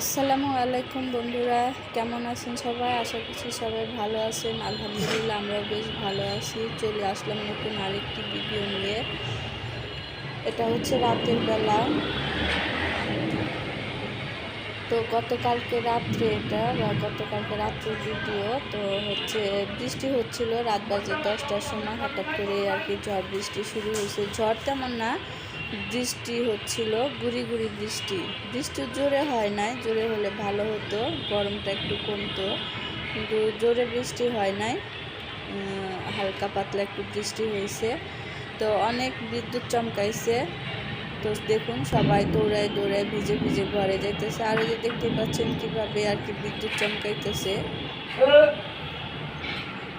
আসসালামু আলাইকুম বন্ধুরা, কেমন আছেন সবাই? আশা করছি সবাই ভালো আছেন। আলহামদুলিল্লাহ আমরাও বেশ ভালো আছি। চলে আসলাম নতুন আরেকটি ভিডিও নিয়ে। এটা হচ্ছে রাতের বেলা। তো গতকালকে রাত্রে এটা, বা গতকালকে রাত্রে ভিডিও তো হচ্ছে বৃষ্টি হচ্ছিল। রাত বাজে দশটার সময় হঠাৎ করে আর কি ঝড় বৃষ্টি শুরু হয়েছে। ঝড় তেমন না বৃষ্টি হচ্ছিল, গুড়ি গুড়ি বৃষ্টি বৃষ্টি জোরে হয় নাই, জোরে হলে ভালো হতো, গরমটা একটু কমতো। কিন্তু জোরে বৃষ্টি হয় নাই হালকা পাতলা একটু বৃষ্টি হয়েছে। তো অনেক বিদ্যুৎ চমকাইছে। তো দেখুন, সবাই দৌড়ায় দৌড়ায় ভিজে ভিজে ঘরে যাইতেছে। আর যে দেখতে পাচ্ছেন কীভাবে আর কি বিদ্যুৎ চমকাইতেছে।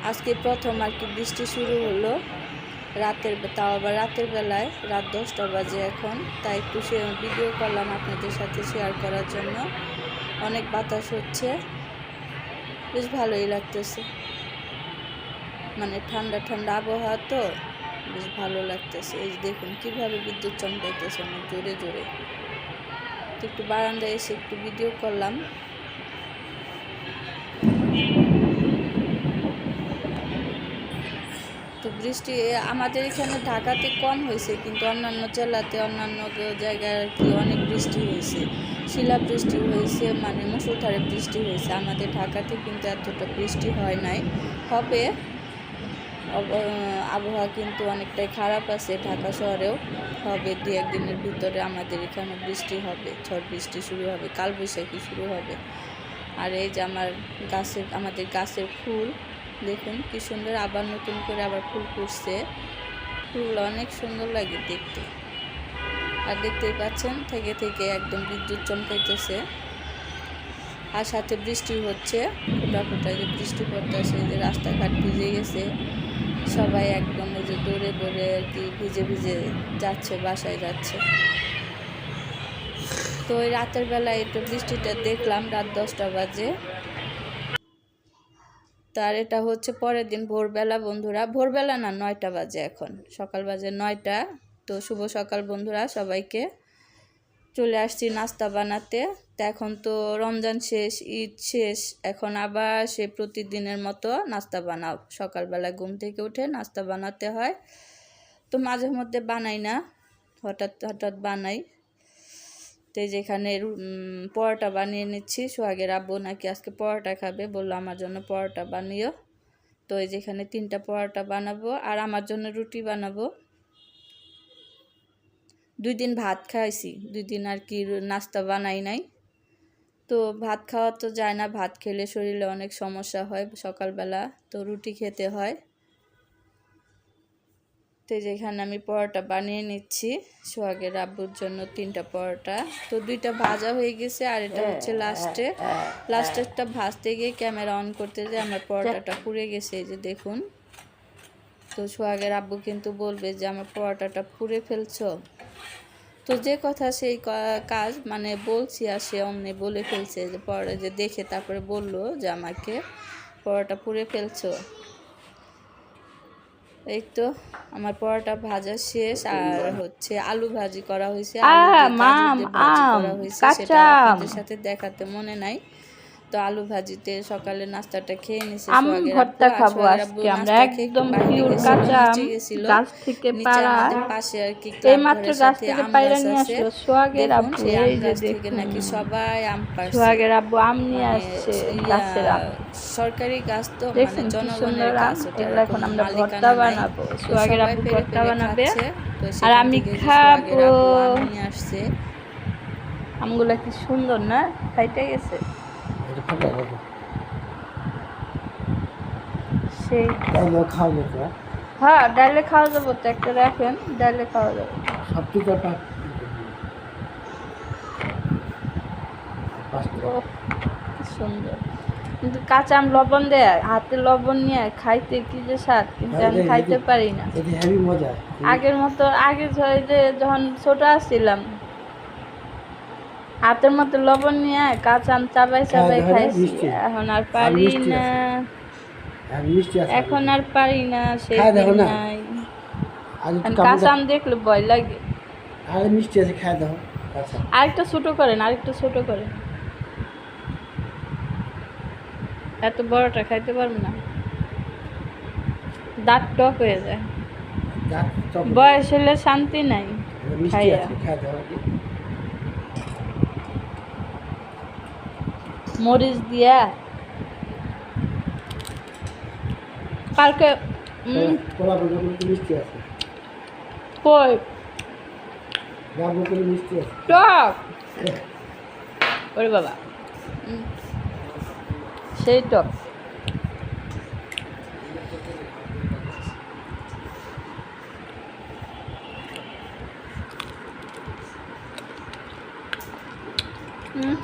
আজকে প্রথম আর কি বৃষ্টি শুরু হলো। রাতের তাও আবার রাতের বেলায়, রাত দশটা বাজে এখন। তাই একটু ভিডিও করলাম আপনাদের সাথে শেয়ার করার জন্য। অনেক বাতাস হচ্ছে। বেশ ভালোই লাগতেছে। মানে ঠান্ডা ঠান্ডা আবহাওয়া তো, বেশ ভালো লাগতেছে। এই দেখুন, কীভাবে বিদ্যুৎ চমকাইতেছে অনেক জোরে জোরে। তো একটু বারান্দায় এসে একটু ভিডিও করলাম। বৃষ্টি আমাদের এখানে ঢাকাতে কম হয়েছে, কিন্তু অন্যান্য জেলাতে, অন্যান্য জায়গায় আর কি অনেক বৃষ্টি হয়েছে। শিলা বৃষ্টি হয়েছে মানে মুসুলধারে বৃষ্টি হয়েছে। আমাদের ঢাকাতে কিন্তু এতটা বৃষ্টি হয় নাই। হবে আবহাওয়া কিন্তু অনেকটাই খারাপ আছে ঢাকা শহরেও। হবে, দু একদিনের ভিতরে আমাদের এখানে বৃষ্টি হবে, ঝড় বৃষ্টি শুরু হবে, কালবৈশাখী শুরু হবে। আর এই যে আমার গাছের, আমাদের গাছের ফুল দেখুন কি সুন্দর আবার নতুন করে আবার ফুল ফুটছে। ফুলগুলো অনেক সুন্দর লাগে দেখতে। আর দেখতেই পাচ্ছেন, থেকে থেকে একদম বিদ্যুৎ চমকাইতেছে। আর সাথে বৃষ্টি হচ্ছে, ফোটা ফোটা যে বৃষ্টি পড়তেছে যে রাস্তাঘাট ভিজে গেছে। সবাই একদম ওই যে দৌড়ে দৌড়ে আর কি ভিজে ভিজে যাচ্ছে, বাসায় যাচ্ছে। তো ওই রাতের বেলায় একটু বৃষ্টিটা দেখলাম, রাত দশটা বাজে। তার এটা হচ্ছে পরের দিন ভোরবেলা বন্ধুরা, ভোরবেলা না নয়টা বাজে এখন। সকাল বাজে নয়টা, তো শুভ সকাল বন্ধুরা, সবাইকে। চলে আসছি নাস্তা বানাতে। তো এখন তো রমজান শেষ, ঈদ শেষ, এখন আবার সে প্রতিদিনের মতো নাস্তা বানাও। সকালবেলা ঘুম থেকে উঠে নাস্তা বানাতে হয়। তো মাঝে মধ্যে বানাই না, হঠাৎ হঠাৎ বানাই। তো যেখানে পরোটা বানিয়ে নিচ্ছি সোহাগের আব্বু নাকি আজকে পরোটা খাবে, বলল আমার জন্য পরোটা বানিও। তো এই যেখানে তিনটা পরোটা বানাবো, আর আমার জন্য রুটি বানাবো। দুই দিন ভাত খাইছি, দুই দিন আর কি নাস্তা বানাই নাই। তো ভাত খাওয়া তো যায় না, ভাত খেলে শরীরে অনেক সমস্যা হয় সকালবেলা, তো রুটি খেতে হয়। তো যেখানে আমি পরোটা বানিয়ে নিচ্ছি। সোহাগের আব্বুর জন্য তিনটা পরোটা। তো দুইটা ভাজা হয়ে গেছে আর এটা হচ্ছে লাস্টে। লাস্টেরটা ভাজতে গিয়ে ক্যামেরা অন করতে যে আমার পরোটাটা পুড়ে গেছে এই যে দেখুন। তো সোহাগের আব্বু কিন্তু বলবে যে আমার পরোটাটা পুড়ে ফেলছো। তো যে কথা সেই কাজ মানে বলছি আর সে অমনি বলে ফেলছে যে পরে যে দেখে তারপরে বলল যে আমাকে পরোটা পুড়ে ফেলছো। এই তো আমার পরোটা ভাজা শেষ আর হচ্ছে আলু ভাজি করা হয়েছে আলু ভাজি আম, করা হয়েছে সেটা। আপনাদের সাথে দেখাতে মনে নাই তো আলু ভাজিতে সকালে নাস্তাটা খেয়ে নিছে আম ভর্তা খাব আজকে আমরা একদম পিওর কাঁচা আম গাছ থেকে পাড়া পাশে আর কি এই মাত্র গাছ থেকে পাইরা নিয়ে। আসলো আব্বু আম এই যে দেখুন। নাকি সবাই আম পারছে সোহাগের আব্বু আম নিয়ে মানে আসছে গাছের আম। সরকারি গাছ তো মানে জনগণের গাছ এখন আমরা ভর্তা বানাবো তো সোহাগের আব্বু ভর্তা বানাবে। আর আমি খাব। আম নিয়ে আসছে। আমগুলা কি সুন্দর না? খাইতে গেছে। সেই খাওয়া হ্যাঁ? খাওয়া যাব তো একটা রাখেন খাওয়া যাবে। সব সুন্দর। কিন্তু কাঁচা আম লবণ দেয় হাতে লবণ নিয়ে খাইতে কি যে স্বাদ কিন্তু আমি হ্যাঁ, খাইতে পারি না। মজা। আগের মতো আগে যে যখন ছোট আসছিলাম হাতের মতো লবণ নিয়ে কাঁচা আম চাবাই চাবাই ধরে খাইছি। এখন আর পারি না। মিষ্টি এখন আর পারি না সেই। নাই। কাঁচা আম দেখলে ভয় লাগে। আর মিষ্টি আছে খাই দাও আরেকটা ছোট করেন আরেকটা ছোট করেন। এত বড়টা খাইতে পারব না। দাঁত টক হয়ে যায়। বয়স হলে শান্তি নাই। খাইয়া। আছে খাই দাও আগে। মরিচ দিয়া কালকে আছে। কই? টক? ওরে বাবা। সেই টক। হুম?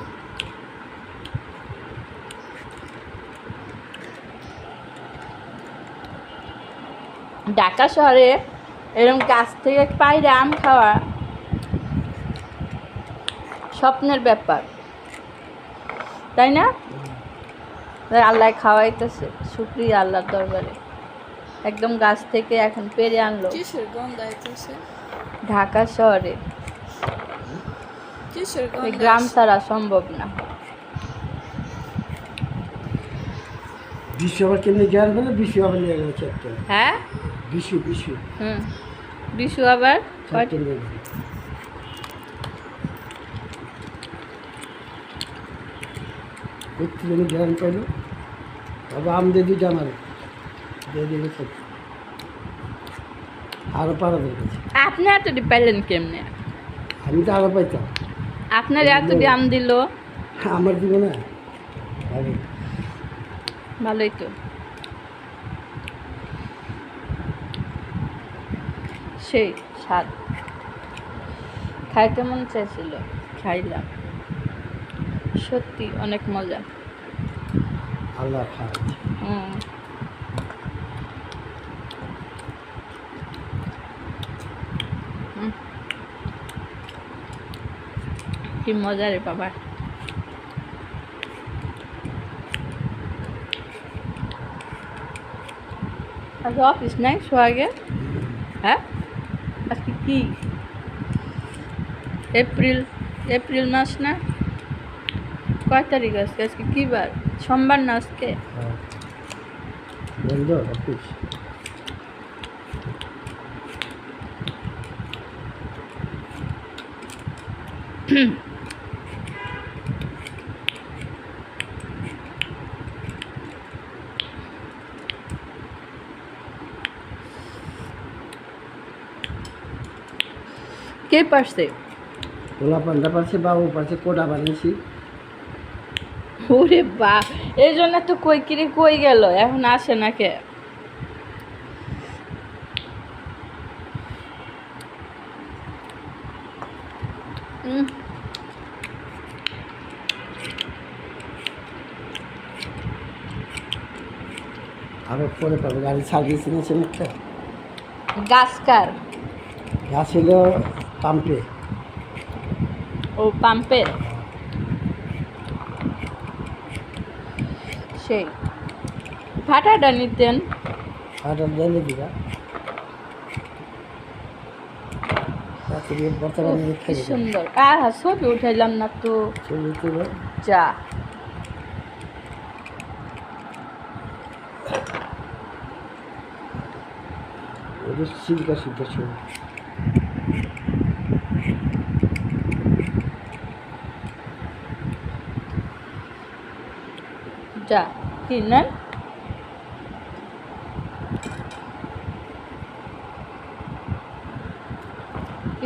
ঢাকা শহরে এরকম গাছ থেকে পাইরে আম খাওয়া স্বপ্নের ব্যাপার। তাই না? আল্লাহ খাওয়াইতেছে শুক্রিয়া আল্লাহর দরবারে। একদম গাছ থেকে এখন পেরে আনলো। কিসের গন্ধ আইতেছে? ঢাকা শহরে। গ্রাম ছাড়া সম্ভব না। বিশ্ব আবার কেমনি জ্ঞান পেলে? বিশ্ব আবার নিয়ে চারটে হ্যাঁ? বিশ্ব বিশ্ব হুম। বিশু আবার জন্য জ্ঞান পাইল। তবে আম দিয়ে দুইটা আমার দিয়ে দিলে আরও পারা দরকার আপনি এতটি পাইলেন কেমনে? আমি তো আরও পাইতাম। আপনার এতটি আম দিল? আমার দিব না ভালোই তো। সেই স্বাদ। খাইতে মন চাইছিল খাইলাম। সত্যি অনেক মজা। আল্লাহ হুম। হুম। কি মজা রে বাবা। আজকে অফিস নাই সোহাগে হ্যাঁ? আজকে কি? এপ্রিল এপ্রিল মাস না? কয় তারিখ আজকে? আজকে কী বার? সোমবার না আজকে? হ্যাঁ। কে পারছে? পোলা পান্ডা পাশে বাবু পারছে কোটা বানিয়েছি। ওরে বা এই জন্য তো কই কিরে কই গেল এখন আসে না কে? আরও পরে পাবো গাড়ি সার্ভিস একটা গাছ কার? গাছ ছিল পাম্পে। ও পাম্পের সেই। ফাটাটা নিতেন? আটা জেনে দিবা সুন্দর। আর ছবি উঠাইলাম না তো। ছবি তুলে। যা। ওদের সিল্কা ছবি। যা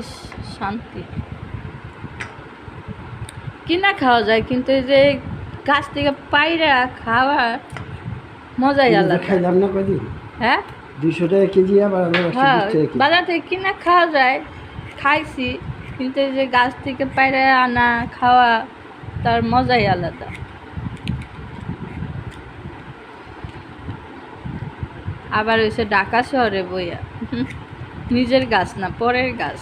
ইস শান্তি। কিনা খাওয়া যায় কিন্তু এই যে গাছ থেকে পায়রা খাওয়া মজাই আলাদা। খাইলাম না কদিন হ্যাঁ? দুইশো টাকা কেজি আবার হ্যাঁ বাজার থেকে কিনা খাওয়া যায় খাইছি কিন্তু এই যে গাছ থেকে পায়রা আনা খাওয়া তার মজাই আলাদা। আবার হয়েছে ঢাকা শহরে বইয়া। নিজের গাছ না, পরের গাছ।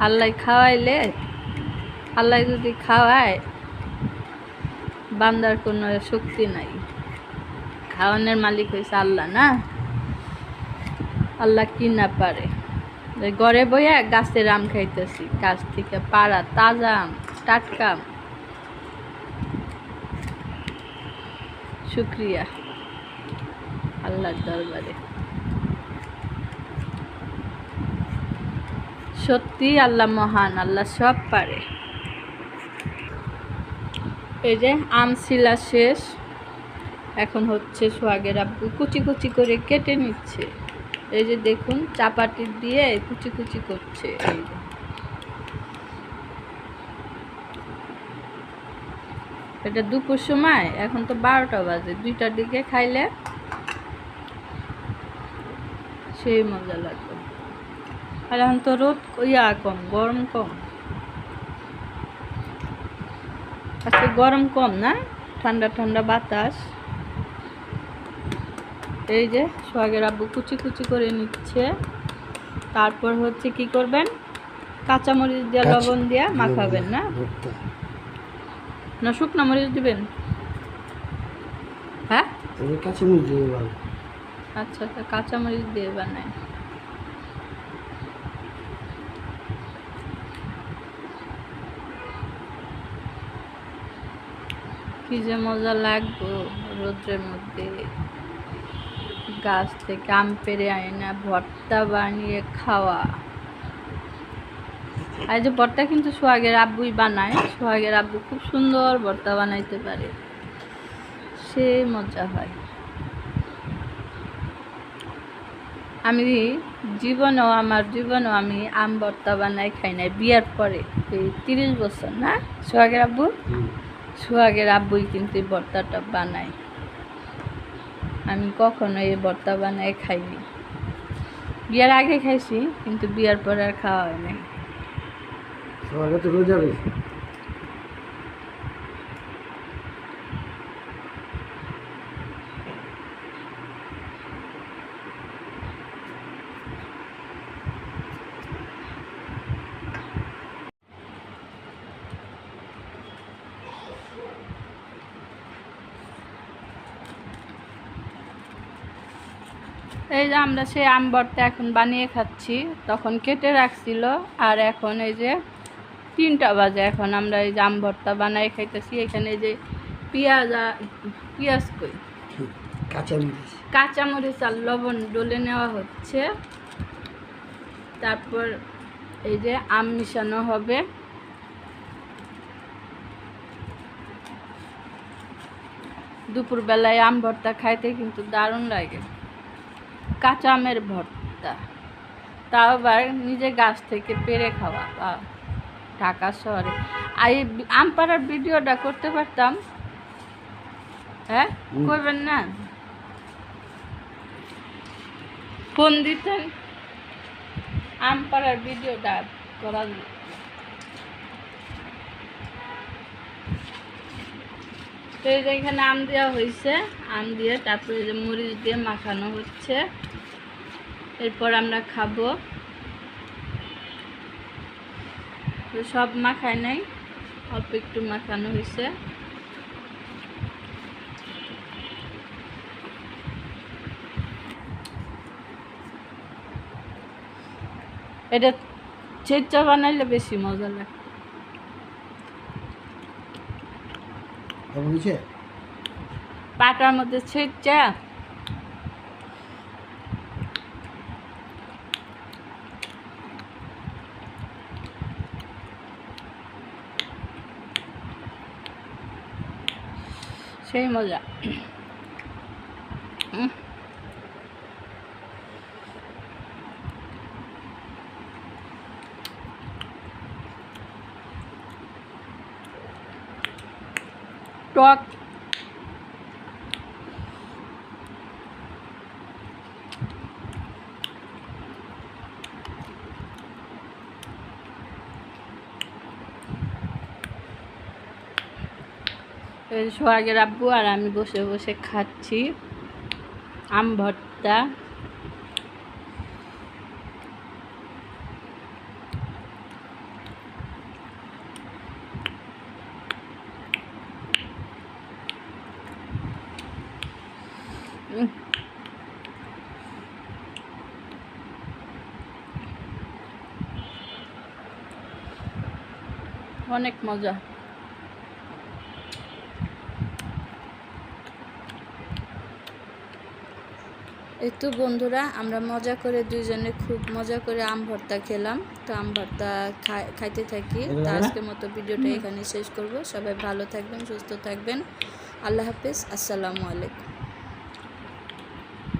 আল্লাহ খাওয়াইলে, আল্লাহ যদি খাওয়ায়, বান্দার কোনো শক্তি নাই। খাওয়ানোর মালিক হয়েছে আল্লাহ না? আল্লাহ কি না পারে? ঘরে বইয়া গাছের আম খাইতেছি, গাছ থেকে পাড়া, তাজা আম, টাটকা আম। শুক্রিয়া। আল্লাহর দরবারে। সত্যি আল্লাহ মহান, আল্লাহ সব পারে। এই যে আম শিলা শেষ, এখন হচ্ছে সোহাগের আব্বু কুচি কুচি করে কেটে নিচ্ছে। এই যে দেখুন, চাপাটি দিয়ে কুচি কুচি করছে। এই যে এটা দুপুর সময়, এখন তো বারোটা বাজে, দুইটার দিকে খাইলে সেই মজা লাগবে আর এখন তো রোদ ইয়া কম গরম কম। আজকে গরম কম না? ঠান্ডা ঠান্ডা বাতাস। এই যে সোহাগের আব্বু কুচি কুচি করে নিচ্ছে। তারপর হচ্ছে কি করবেন? কাঁচামরিচ দিয়ে লবণ দিয়ে মাখাবেন না? না শুকনো মরিচ দিবেন? হ্যাঁ? কাঁচামরিচ দিয়ে আচ্ছা আচ্ছা কাঁচামরিচ দিয়ে বানায়। কি যে মজা লাগবো রোদ্রের মধ্যে। গাছ থেকে আম পেরে আইনা ভর্তা বানিয়ে খাওয়া। আর যে ভর্তা কিন্তু সোহাগের আব্বুই বানায়। সোহাগের আব্বু খুব সুন্দর ভর্তা বানাইতে পারে। সে মজা হয়। আমি জীবনেও আমার জীবনেও আমি আম ভর্তা বানাই খাই নাই। বিয়ার পরে এই তিরিশ বছর না? সোহাগের আব্বু। সোহাগের আব্বুই কিন্তু এই ভর্তাটা বানায়। আমি কখনো এই ভর্তা বানাই খাইনি। বিয়ার আগে খাইছি কিন্তু বিয়ার পরে আর খাওয়া হয় নাই। রোজা যে আমরা সেই আম ভর্তা এখন বানিয়ে খাচ্ছি তখন কেটে রাখছিল। আর এখন এই যে তিনটা বাজে এখন আমরা এই যে আম ভর্তা বানাই খাইতেছি। এখানে যে পেঁয়াজ পেঁয়াজ কই? কাঁচামরিচ। কাঁচামরিচ আর লবণ ডলে নেওয়া হচ্ছে। তারপর এই যে আম মিশানো হবে। দুপুরবেলায় আম ভর্তা খাইতে কিন্তু দারুণ লাগে। কাঁচা আমের ভর্তা। তাও আবার নিজে গাছ থেকে পেরে খাওয়া। বা ঢাকা শহরে। আর এই আম পাড়ার ভিডিওটা করতে পারতাম। হ্যাঁ? করবেন না? ফোন দিতেন। আম পাড়ার ভিডিওটা করা তো এই যে এখানে আম দেওয়া হয়েছে, আম দিয়ে তারপরে যে মরিচ দিয়ে মাখানো হচ্ছে। এরপর আমরা খাব। তো সব মাখায় নাই, অল্প একটু মাখানো হয়েছে। এটা ছেচা বানাইলে বেশি মজা লাগে কেমন হয়েছে? পাটার মধ্যে ছেচা সেই মজা উম। টক এই সোহাগের আব্বু আর আমি বসে বসে খাচ্ছি আম ভর্তা। অনেক মজা। এই তো বন্ধুরা আমরা মজা করে দুইজনে খুব মজা করে আম ভর্তা খেলাম। তো আম ভর্তা খাইতে থাকি। তো আজকের মতো ভিডিওটা এখানে শেষ করব। সবাই ভালো থাকবেন সুস্থ থাকবেন। আল্লাহ হাফিজ। আসসালামু আলাইকুম।